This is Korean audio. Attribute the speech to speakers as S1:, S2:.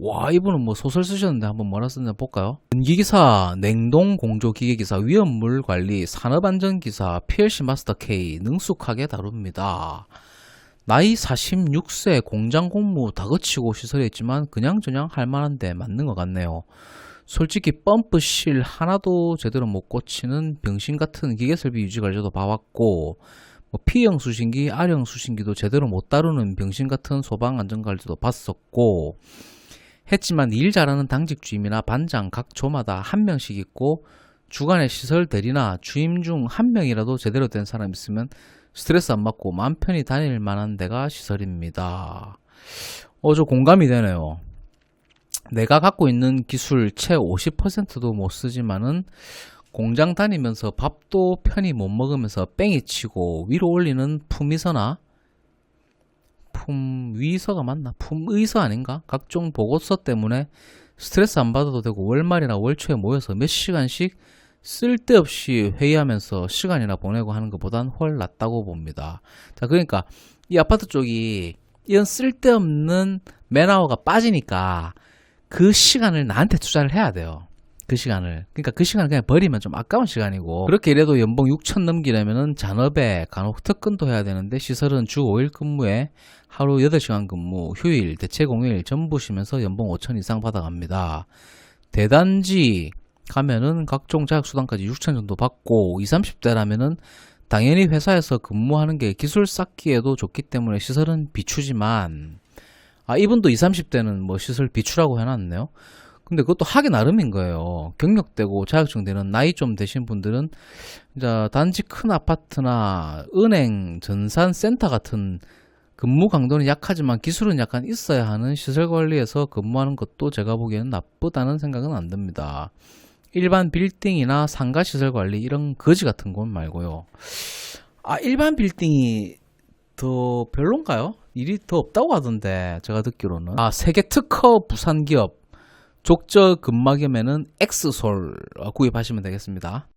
S1: 와, 이분은 뭐 소설 쓰셨는데 한번 뭐라 썼나 볼까요? 전기기사, 냉동공조기계기사, 위험물 관리, 산업안전기사, PLC 마스터 K 능숙하게 다룹니다. 나이 46세 공장 공무 다 거치고 시설에 있지만 그냥저냥 할 만한데 맞는 것 같네요. 솔직히 펌프실 하나도 제대로 못 고치는 병신 같은 기계 설비 유지 관리도 봐왔고 뭐 P형 수신기, R형 수신기도 제대로 못 다루는 병신 같은 소방 안전 관리도 봤었고 했지만 일 잘하는 당직 주임이나 반장 각 조마다 한 명씩 있고 주간에 시설 대리나 주임 중 한 명이라도 제대로 된 사람 있으면 스트레스 안 받고 마음 편히 다닐 만한 데가 시설입니다. 어, 저 공감이 되네요. 내가 갖고 있는 기술 채 50%도 못 쓰지만은 공장 다니면서 밥도 편히 못 먹으면서 뺑이 치고 위로 올리는 품위서나 품위서가 맞나? 품의서 아닌가? 각종 보고서 때문에 스트레스 안 받아도 되고 월말이나 월초에 모여서 몇 시간씩 쓸데없이 회의하면서 시간이나 보내고 하는 것보단 훨 낫다고 봅니다. 자, 그러니까 이 아파트 쪽이 이런 쓸데없는 맨아워가 빠지니까 그 시간을 나한테 투자를 해야 돼요. 그 시간을. 그러니까 그 시간을 그냥 버리면 좀 아까운 시간이고. 그렇게 이래도 연봉 6천 넘기려면은 잔업에 간혹 특근도 해야 되는데 시설은 주 5일 근무에 하루 8시간 근무, 휴일, 대체 공휴일 전부 쉬면서 연봉 5천 이상 받아갑니다. 대단지 가면은 각종 자격수당까지 6천 정도 받고 20, 30대라면은 당연히 회사에서 근무하는 게 기술 쌓기에도 좋기 때문에 시설은 비추지만 아 이분도 20, 30대는 뭐 시설 비추라고 해놨네요. 근데 그것도 하기 나름인 거예요. 경력되고 자격증 되는 나이 좀 되신 분들은 이제 단지 큰 아파트나 은행, 전산 센터 같은 근무 강도는 약하지만 기술은 약간 있어야 하는 시설 관리에서 근무하는 것도 제가 보기에는 나쁘다는 생각은 안 듭니다. 일반 빌딩이나 상가 시설 관리 이런 거지 같은 곳 말고요. 아 일반 빌딩이 더 별론가요? 일이 더 없다고 하던데 제가 듣기로는 아 세계 특허 부산 기업 족저 근막염에는 엑스솔 구입하시면 되겠습니다.